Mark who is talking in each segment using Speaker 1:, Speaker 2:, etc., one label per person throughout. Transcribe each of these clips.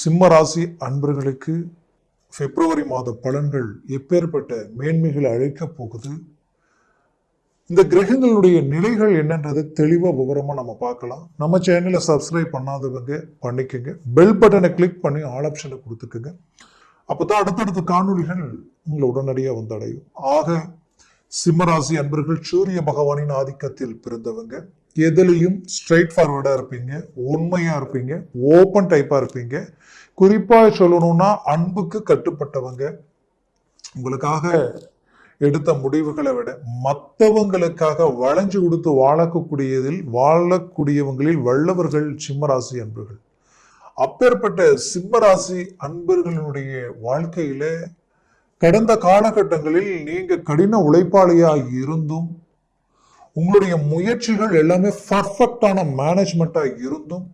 Speaker 1: சிம்ம ராசி அன்பர்களுக்கு பிப்ரவரி மாத பலன்கள் எப்பேற்பட்ட மேன்மைகளை அழைக்கப் போகுது? இந்த கிரகங்களுடைய நிலைகள் என்னன்றது தெளிவாக விவரமாக நம்ம பார்க்கலாம். நம்ம சேனலை சப்ஸ்கிரைப் பண்ணாதவங்க பண்ணிக்கோங்க. பெல் பட்டனை கிளிக் பண்ணி ஆல் ஆப்ஷனை கொடுத்துக்கோங்க. அப்பதான் அடுத்தடுத்த காணொளிகள் உங்களை உடனடியாக வந்தடையும். ஆக சிம்மராசி அன்பர்கள் சூரிய பகவானின் ஆதிக்கத்தில் பிறந்தவங்க எதுலையும் ஸ்ட்ரைட் ஃபார்வர்டாக இருப்பீங்க உண்மையாக இருப்பீங்க ஓப்பன் டைப்பாக இருப்பீங்க. குறிப்பாக சொல்லணும்னா அன்புக்கு கட்டுப்பட்டவங்க. உங்களுக்காக எடுத்த முடிவுகளை விட மற்றவங்களுக்காக வளைஞ்சு கொடுத்து வாழக்கூடியதில் வாழக்கூடியவங்களில் வல்லவர்கள் சிம்மராசி அன்பர்கள். அப்பேற்பட்ட சிம்மராசி அன்பர்களினுடைய வாழ்க்கையில கடந்த காலகட்டங்களில் நீங்க கடின உழைப்பாளியாக இருந்தும் உங்களுடைய முயற்சிகள் எல்லாமே பர்ஃபெக்டான மேனேஜ்மெண்ட்டாக இருந்தும்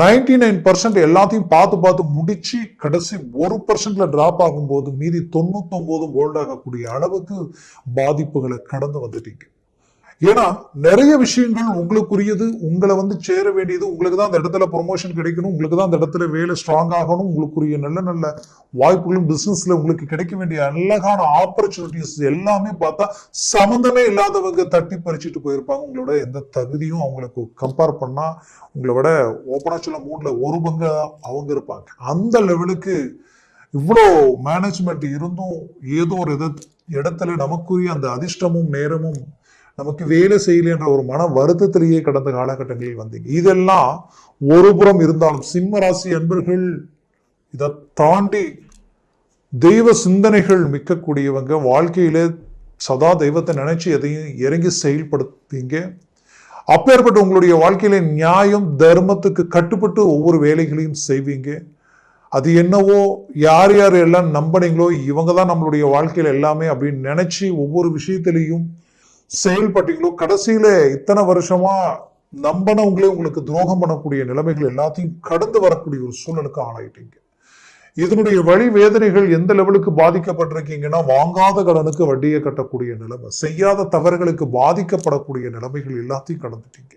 Speaker 1: நைன்டி நைன் பர்சன்ட் எல்லாத்தையும் பார்த்து பார்த்து முடிச்சு கடைசி ஒரு பர்சன்ட்ல டிராப் ஆகும்போது மீதி தொண்ணூத்தொன்பதும் போல்ட் ஆகக்கூடிய அளவுக்கு பாதிப்புகளை கடந்து வந்துட்டீங்க. ஏன்னா நிறைய விஷயங்கள் உங்களுக்குரியது உங்களை வந்து சேர வேண்டியது உங்களுக்கு தான் அந்த இடத்துல ப்ரொமோஷன் கிடைக்கணும் உங்களுக்கு தான் அந்த இடத்துல வேலை ஸ்ட்ராங் ஆகணும் உங்களுக்குரிய நல்ல நல்ல வாய்ப்புகளும் பிஸ்னஸ்ல உங்களுக்கு கிடைக்க வேண்டிய அழகான ஆப்பர்ச்சுனிட்டிஸ் எல்லாமே பார்த்தா சம்மந்தமே இல்லாதவங்க தட்டி பறிச்சுட்டு போயிருப்பாங்க. உங்களோட எந்த தகுதியும் அவங்களுக்கு கம்பேர் பண்ணா உங்களை விட ஓப்பனாக சொல்ல மூணுல ஒரு பங்கு அவங்க இருப்பாங்க. அந்த லெவலுக்கு இவ்வளோ மேனேஜ்மெண்ட் இருந்தும் ஏதோ ஒரு இடத்துல நமக்குரிய அந்த அதிர்ஷ்டமும் நேரமும் நமக்கு வேலை செய்யலைன்ற ஒரு மன வருத்தத்திலேயே கடந்த காலகட்டங்களில் வந்தீங்க. இதெல்லாம் ஒரு புறம் இருந்தாலும் சிம்ம ராசி அன்பர்கள் இதை தாண்டி தெய்வ சிந்தனைகள் மிக்கக்கூடியவங்க வாழ்க்கையில சதா தெய்வத்தை நினைச்சு எதையும் இறங்கி செயல்படுத்தீங்க. அப்பேற்பட்ட உங்களுடைய வாழ்க்கையில நியாயம் தர்மத்துக்கு கட்டுப்பட்டு ஒவ்வொரு வேலைகளையும் செய்வீங்க. அது என்னவோ யார் யார் எல்லாம் நம்பினீங்களோ இவங்க தான் நம்மளுடைய வாழ்க்கையில் எல்லாமே அப்படின்னு நினச்சி ஒவ்வொரு விஷயத்திலையும் செயல்பட்டீங்களோ கடைசியில இத்தனை வருஷமா நம்பினவங்களே உங்களுக்கு துரோகம் பண்ணக்கூடிய நிலைமைகள் எல்லாத்தையும் கடந்து வரக்கூடிய ஒரு சூழலுக்கு ஆளாயிட்டீங்க. இதனுடைய வழி வேதனைகள் எந்த லெவலுக்கு பாதிக்கப்பட்டிருக்கீங்கன்னா வாங்காத கடனுக்கு வட்டியை கட்டக்கூடிய நிலைமை செய்யாத தவறுகளுக்கு பாதிக்கப்படக்கூடிய நிலைமைகள் எல்லாத்தையும் கடந்துட்டீங்க.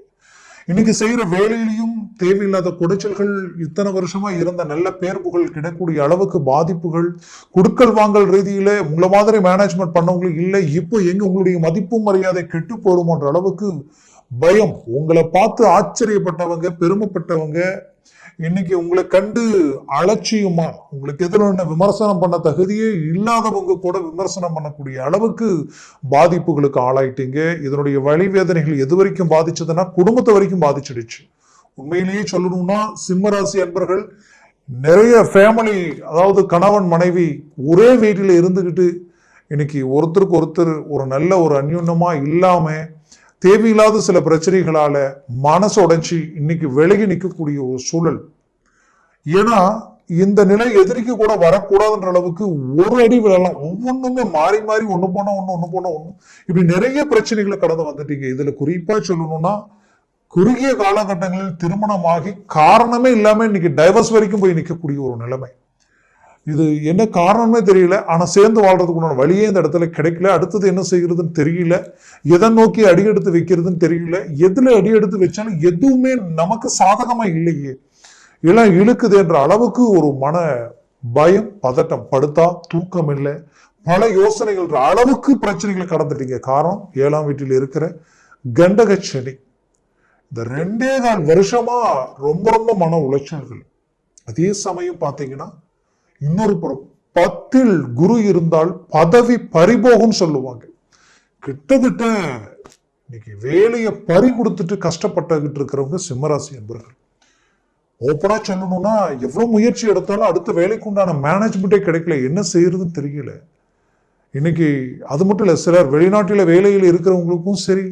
Speaker 1: இன்னைக்கு செய்யற வேலையிலையும் தேவையில்லாத குடைச்சல்கள் இத்தனை வருஷமா இருந்த நல்ல பேர் புகழ் கிடைக்கூடிய அளவுக்கு பாதிப்புகள் குடுக்கல் வாங்கல் ரீதியில உங்களை மாதிரி மேனேஜ்மெண்ட் பண்ணவங்களுக்கு இல்லை இப்போ எங்க உங்களுடைய மதிப்பு மரியாதை கெட்டு போடுமோன்ற அளவுக்கு பயம். உங்களை பார்த்து ஆச்சரியப்பட்டவங்க பெருமைப்பட்டவங்க இன்னைக்கு உங்களை கண்டு அலட்சியமா? உங்களுக்கு எதிரான விமர்சனம் பண்ண தகுதியே இல்லாதவங்க கூட விமர்சனம் பண்ணக்கூடிய அளவுக்கு பாதிப்புகளுக்கு ஆளாயிட்டீங்க. இதனுடைய வழி வேதனைகள் எது வரைக்கும் பாதிச்சதுன்னா குடும்பத்தை வரைக்கும் பாதிச்சிடுச்சு. உண்மையிலேயே சொல்லணும்னா சிம்மராசி அன்பர்கள் நிறைய ஃபேமிலி அதாவது கணவன் மனைவி ஒரே வீட்டில் இருந்துக்கிட்டு இன்னைக்கு ஒருத்தருக்கு ஒருத்தர் ஒரு நல்ல ஒரு அந்யுன்னமாக இல்லாமல் தேவையில்லாத சில பிரச்சனைகளால் மனசு உடைஞ்சி இன்னைக்கு விலகி நிற்கக்கூடிய ஒரு சூழல். ஏன்னா இந்த நிலை எதிரிக்கு கூட வரக்கூடாதுன்ற அளவுக்கு ஒரு அடி விழலாம். ஒவ்வொன்றுமே மாறி மாறி ஒன்று போனால் ஒன்று ஒன்று போனால் ஒன்று இப்படி நிறைய பிரச்சனைகளை கடந்து வந்துட்டீங்க. இதில் குறிப்பாக சொல்லணும்னா குறுகிய காலகட்டங்களில் திருமணமாகி காரணமே இல்லாமல் இன்னைக்கு டைவர்ஸ் வரைக்கும் போய் நிற்கக்கூடிய ஒரு நிலைமை. இது என்ன காரணமே தெரியல. ஆனால் சேர்ந்து வாழ்றதுக்கு உண்டான வழியே இந்த இடத்துல கிடைக்கல. அடுத்தது என்ன செய்கிறதுன்னு தெரியல. எதை நோக்கி அடியெடுத்து வைக்கிறதுன்னு தெரியல. எதில் அடியெடுத்து வச்சாலும் எதுவுமே நமக்கு சாதகமாக இல்லையே. எல்லாம் இழுக்குது என்ற அளவுக்கு ஒரு மன பயம் பதட்டம் படுத்தா தூக்கம் இல்லை. பல யோசனைகள் அளவுக்கு பிரச்சனைகளை கடந்துட்டீங்க. காரணம் ஏழாம் வீட்டில் இருக்கிற கண்டக சனி. இந்த ரெண்டே கால் வருஷமா ரொம்ப ரொம்ப மன உளைச்சல்கள். அதே சமயம் பார்த்தீங்கன்னா இன்னொரு புறம் பத்தில் குரு இருந்தால் பதவி பறிபோகும் சொல்லுவாங்க. கிட்டத்தட்ட இன்னைக்கு வேலையை பறி கொடுத்துட்டு கஷ்டப்பட்டுக்கிட்டு இருக்கிறவங்க சிம்மராசி என்பர்கள் ஓப்பனா சொல்லணும்னா எவ்வளவு முயற்சி எடுத்தாலும் அடுத்த வேலைக்கு உண்டான மேனேஜ்மெண்ட்டே கிடைக்கல. என்ன செய்யறதுன்னு தெரியல. இன்னைக்கு அது மட்டும் இல்லை சிலர் வெளிநாட்டில் வேலையில் இருக்கிறவங்களுக்கும் சரி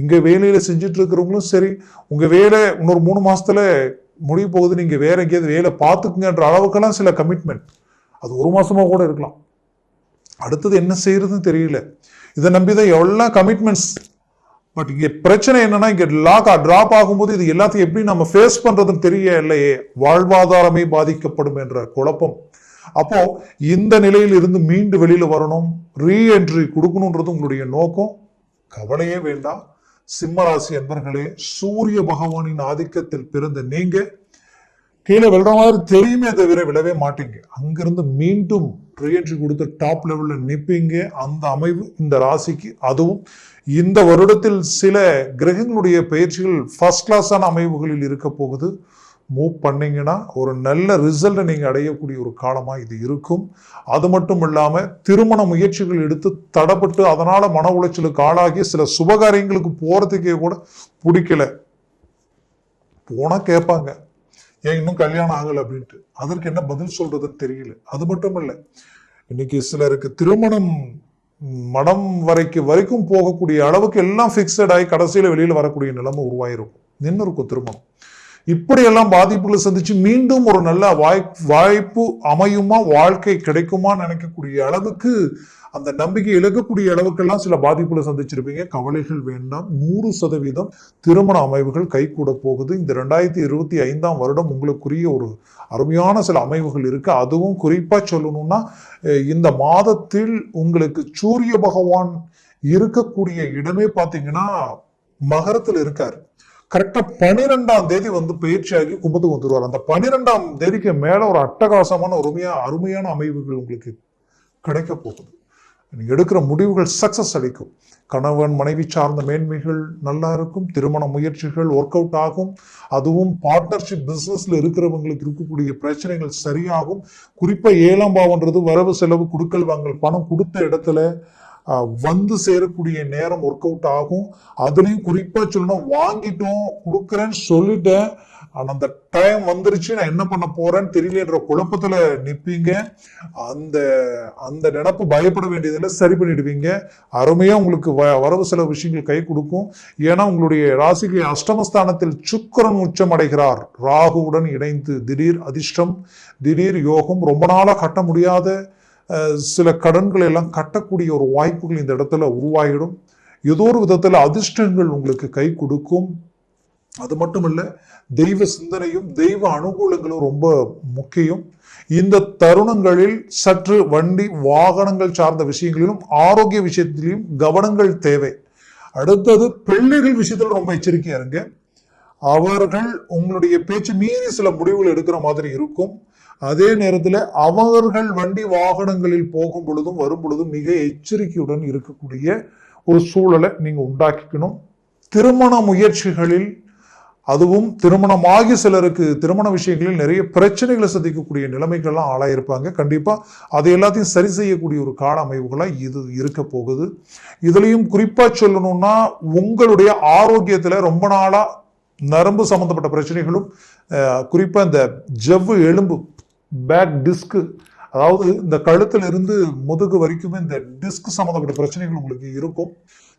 Speaker 1: இங்கே வேலையில் செஞ்சுட்டு இருக்கிறவங்களும் சரி உங்கள் வேலை இன்னொரு மூணு மாதத்தில் முடிய போகுது நீங்கள் வேற எங்கேயாவது வேலை பார்த்துக்குங்கன்ற அளவுக்கெல்லாம் சில கமிட்மெண்ட் அது ஒரு மாசமா கூட இருக்கலாம். அடுத்தது என்ன செய்யறதுன்னு தெரியல. இதை நம்பி தான் எவ்வளோ கமிட்மெண்ட்ஸ் பட் இங்கே பிரச்சனை என்னன்னா இங்கே லாக் ட்ராப் ஆகும்போது இது எல்லாத்தையும் எப்படி நம்ம ஃபேஸ் பண்ணுறதுன்னு தெரிய இல்லையே வாழ்வாதாரமே பாதிக்கப்படும் என்ற குழப்பம். அப்போ இந்த நிலையில் இருந்து மீண்டு வெளியில் வரணும். ரீஎன்ட்ரி கொடுக்கணுன்றது உங்களுடைய நோக்கம். கவலையே வேண்டாம். சிம்மராசி அன்பர்களே சூரிய பகவானின் ஆதிக்கத்தில் பிறந்த நீங்க கீழே விழுற மாதிரி தெரியுமே தவிர விழவே மாட்டீங்க. அங்கிருந்து மீண்டும் ரீஎன்ட்ரி கொடுத்து டாப் லெவலில் நிற்பீங்க அந்த அமைவு இந்த ராசிக்கு அதுவும். இந்த வருடத்தில் சில கிரகங்களுடைய பயிற்சிகள் ஃபர்ஸ்ட் கிளாஸான அமைவுகளில் இருக்க போகுது. மூவ் பண்ணிங்கன்னா ஒரு நல்ல ரிசல்ட்டை நீங்கள் அடையக்கூடிய ஒரு காலமாக இது இருக்கும். அது மட்டும் இல்லாமல் திருமண முயற்சிகள் எடுத்து தடப்பட்டு அதனால் மன உளைச்சலுக்கு ஆளாகி சில சுபகாரியங்களுக்கு போகிறதுக்கே கூட பிடிக்கல. போனால் கேட்பாங்க. ஏன் இன்னும் கல்யாணம் ஆகலை அப்படின்ட்டு. அதற்கு என்ன பதில் சொல்கிறதுன்னு தெரியல. அது மட்டும் இல்லை. இன்னைக்கு சிலருக்கு திருமணம் மடம் வரைக்கு வரைக்கும் போகக்கூடிய அளவுக்கு எல்லாம் ஃபிக்ஸட் ஆகி கடைசியில் வெளியில் வரக்கூடிய நிலைமை உருவாயிருக்கும். நின்று இருக்கும் திருமணம். இப்படியெல்லாம் பாதிப்புகளை சந்திச்சு மீண்டும் ஒரு நல்ல வாய் வாய்ப்பு அமையுமா? வாழ்க்கை கிடைக்குமா? நினைக்கக்கூடிய அளவுக்கு அந்த நம்பிக்கை இழக்கக்கூடிய அளவுக்கெல்லாம் சில பாதிப்புகளை சந்திச்சிருப்பீங்க. கவலைகள் வேண்டாம். நூறு சதவீதம் திருமண அமைவுகள் கைகூட போகுது. இந்த ரெண்டாயிரத்தி இருபத்தி ஐந்தாம் வருடம் உங்களுக்குரிய ஒரு அருமையான சில அமைவுகள் இருக்குது அதுவும் குறிப்பாக சொல்லணும்னா இந்த மாதத்தில் உங்களுக்கு சூரிய பகவான் இருக்கக்கூடிய இடமே பார்த்தீங்கன்னா மகரத்தில் இருக்கார். கரெக்டா பனிரெண்டாம் தேதி வந்து பயிற்சியாகி கும்பத்துக்கு வந்துருவார். அந்த பனிரெண்டாம் தேதிக்கு மேல ஒரு அட்டகாசமான அருமையா அருமையான அமைவுகள் உங்களுக்கு கிடைக்க போகுது. நீங்கள் எடுக்கிற முடிவுகள் சக்சஸ் அளிக்கும். கணவன் மனைவி சார்ந்த மேன்மைகள் நல்லா இருக்கும். திருமண முயற்சிகள் ஒர்க் அவுட் ஆகும். அதுவும் பார்ட்னர்ஷிப் பிஸ்னஸில் இருக்கிறவங்களுக்கு இருக்கக்கூடிய பிரச்சனைகள் சரியாகும். குறிப்பாக ஏழாம் பாவன்றது வரவு செலவு கொடுக்கல் வாங்கல் பணம் கொடுத்த இடத்துல வந்து சேரக்கூடிய நேரம் ஒர்க் அவுட் ஆகும். அதுலேயும் குறிப்பாக சொல்லணும் வாங்கிட்டோம் கொடுக்குறேன்னு சொல்லிட்டேன். ஆனால் அந்த டைம் வந்துருச்சு நான் என்ன பண்ண போறேன்னு தெரியலன்ற குழப்பத்தில் நிற்பீங்க அந்த அந்த நினப்பு பயப்பட வேண்டியதில் சரி பண்ணிடுவீங்க. அருமையாக உங்களுக்கு வ- வரவு சில விஷயங்கள் கை கொடுக்கும். ஏன்னா உங்களுடைய ராசிக்கு அஷ்டமஸ்தானத்தில் சுக்கரன் உச்சம் அடைகிறார். ராகுவுடன் இணைந்து திடீர் அதிர்ஷ்டம் திடீர் யோகம் ரொம்ப நாளாக கட்ட முடியாத சில கடன்களை எல்லாம் கட்டக்கூடிய ஒரு வாய்ப்புகள் இந்த இடத்துல உருவாகிடும். ஏதோ ஒரு விதத்தில் அதிர்ஷ்டங்கள் உங்களுக்கு கை கொடுக்கும். அது மட்டும் இல்லை தெய்வ சிந்தனையும் தெய்வ அனுகூலங்களும் ரொம்ப முக்கியம். இந்த தருணங்களில் சற்று வண்டி வாகனங்கள் சார்ந்த விஷயங்களிலும் ஆரோக்கிய விஷயத்திலும் கவனங்கள் தேவை. அடுத்தது பிள்ளைகள் விஷயத்தில் ரொம்ப எச்சரிக்கையா இருங்க. அவர்கள் உங்களுடைய பேச்சு மீறி சில முடிவுகள் எடுக்கிற மாதிரி இருக்கும். அதே நேரத்தில் அவர்கள் வண்டி வாகனங்களில் போகும் பொழுதும் வரும் பொழுதும் மிக எச்சரிக்கையுடன் இருக்கக்கூடிய ஒரு சூழலை நீங்கள் உண்டாக்கிக்கணும். திருமண முயற்சிகளில் அதுவும் திருமணமாகி சிலருக்கு திருமண விஷயங்களில் நிறைய பிரச்சனைகளை சந்திக்கக்கூடிய நிலைமைகள்லாம் ஆளாயிருப்பாங்க. கண்டிப்பாக அதை எல்லாத்தையும் சரி செய்யக்கூடிய ஒரு கால அமைவுகளாக இது இருக்க போகுது. இதுலேயும் குறிப்பாக சொல்லணும்னா உங்களுடைய ஆரோக்கியத்தில் ரொம்ப நாளாக நரம்பு சம்மந்தப்பட்ட பிரச்சனைகளும் குறிப்பாக இந்த ஜவ்வு எலும்பு பேக் டிஸ்க் அதாவது இந்த கழுத்தில் இருந்து முதுகு வரைக்குமே இந்த டிஸ்க் சம்மந்தப்பட்ட பிரச்சனைகள் உங்களுக்கு இருக்கும்.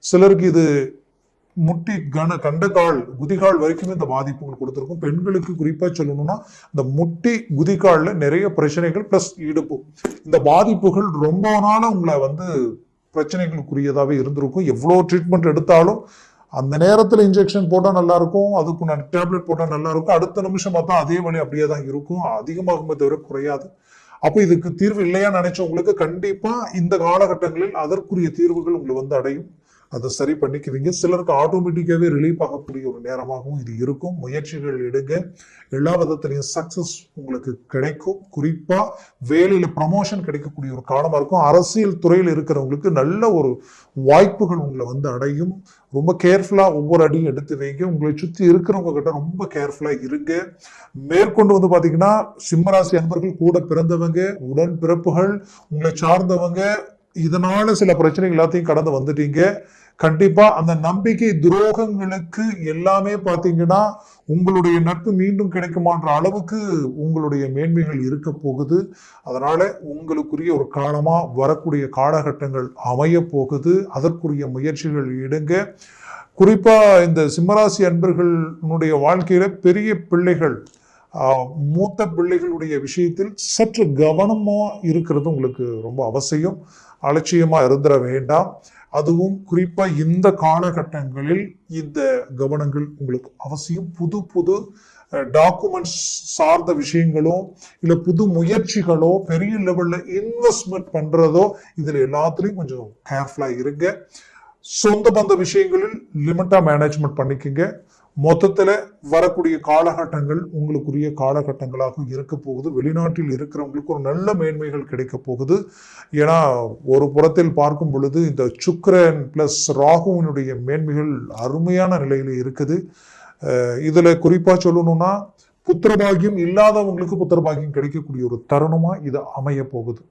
Speaker 1: சிலருக்கு இது முட்டி கன கண்டகால் குதிகால் வரைக்குமே இந்த பாதிப்புகள் கொடுத்துருக்கும். பெண்களுக்கு குறிப்பாக சொல்லணும்னா இந்த முட்டி குதிகாலில் நிறைய பிரச்சனைகள் ப்ளஸ் இடுப்பு. இந்த பாதிப்புகள் ரொம்ப நாளாக உங்களை வந்து பிரச்சனைகளுக்குரியதாகவே இருந்திருக்கும். எவ்வளோ ட்ரீட்மெண்ட் எடுத்தாலும் அந்த நேரத்தில் இன்ஜெக்ஷன் போட்டால் நல்லா இருக்கும் அதுக்கு டேப்லெட் போட்டால் நல்லா இருக்கும் அடுத்த நிமிஷம் பார்த்தா அதே வழி அப்படியே தான் இருக்கும். அதிகமாகுமே தவிர குறையாது. அப்போ இதுக்கு தீர்வு இல்லையா நினைச்சவங்களுக்கு கண்டிப்பா இந்த காலகட்டங்களில் அதற்குரிய தீர்வுகள் உங்களை வந்து அடையும். அதை சரி பண்ணிக்குவீங்க. சிலருக்கு ஆட்டோமேட்டிக்காகவே ரிலீஃப் ஆகக்கூடிய ஒரு நேரமாகவும் இது இருக்கும். முயற்சிகள் எடுங்க. எல்லா விதத்திலையும் சக்சஸ் உங்களுக்கு கிடைக்கும். குறிப்பாக வேலையில் ப்ரமோஷன் கிடைக்கக்கூடிய ஒரு காலமாக இருக்கும். அரசியல் துறையில் இருக்கிறவங்களுக்கு நல்ல ஒரு வாய்ப்புகள் உங்களை வந்து அடையும். ரொம்ப கேர்ஃபுல்லாக ஒவ்வொரு அடியும் எடுத்து வைங்க. உங்களை சுற்றி இருக்கிறவங்க கிட்ட ரொம்ப கேர்ஃபுல்லாக இருங்க. மேற்கொண்டு வந்து பார்த்தீங்கன்னா சிம்மராசி அன்பர்கள் கூட பிறந்தவங்க உடன் பிறப்புகள் உங்களை சார்ந்தவங்க இதனால சில பிரச்சனைகள் எல்லாத்தையும் கடந்து வந்துட்டீங்க. கண்டிப்பா அந்த நம்பிக்கை துரோகங்களுக்கு எல்லாமே பாத்தீங்கன்னா உங்களுடைய நட்பு மீண்டும் கிடைக்குமான்ற அளவுக்கு உங்களுடைய மேன்மைகள் இருக்க போகுது. அதனால உங்களுக்குரிய ஒரு காலமா வரக்கூடிய காலகட்டங்கள் அமைய போகுது. அதற்குரிய முயற்சிகள் எடுங்க. குறிப்பா இந்த சிம்மராசி அன்பர்களுடைய வாழ்க்கையில பெரிய பிள்ளைகள் மூத்த பிள்ளைகளுடைய விஷயத்தில் சற்று கவனமா இருக்கிறது உங்களுக்கு ரொம்ப அவசியம். அலட்சியமா இருந்துட வேண்டாம். அதுவும் குறிப்பா இந்த காலகட்டங்களில் இந்த கவனங்கள் உங்களுக்கு அவசியம். புது புது டாக்குமெண்ட்ஸ் சார்ந்த விஷயங்களோ இல்லை புது முயற்சிகளோ பெரிய லெவல்ல இன்வெஸ்ட்மெண்ட் பண்றதோ இதுல எல்லாத்துலயும் கொஞ்சம் கேர்ஃபுல்லா இருங்க. சொந்த பந்த விஷயங்களில் லிமிட்டா மேனேஜ்மெண்ட் பண்ணிக்கங்க. மொத்தத்தில் வரக்கூடிய காலகட்டங்கள் உங்களுக்குரிய காலகட்டங்களாக இருக்க போகுது. வெளிநாட்டில் இருக்கிறவங்களுக்கு ஒரு நல்ல மேன்மைகள் கிடைக்க போகுது. ஏன்னா ஒரு புறத்தில் பார்க்கும் பொழுது இந்த சுக்கரன் பிளஸ் ராகுவினுடைய மேன்மைகள் அருமையான நிலையில் இருக்குது. இதில் குறிப்பாக சொல்லணும்னா புத்திரபாகியம் இல்லாதவங்களுக்கு புத்திரபாகியம் கிடைக்கக்கூடிய ஒரு தருணமாக இது அமைய போகுது.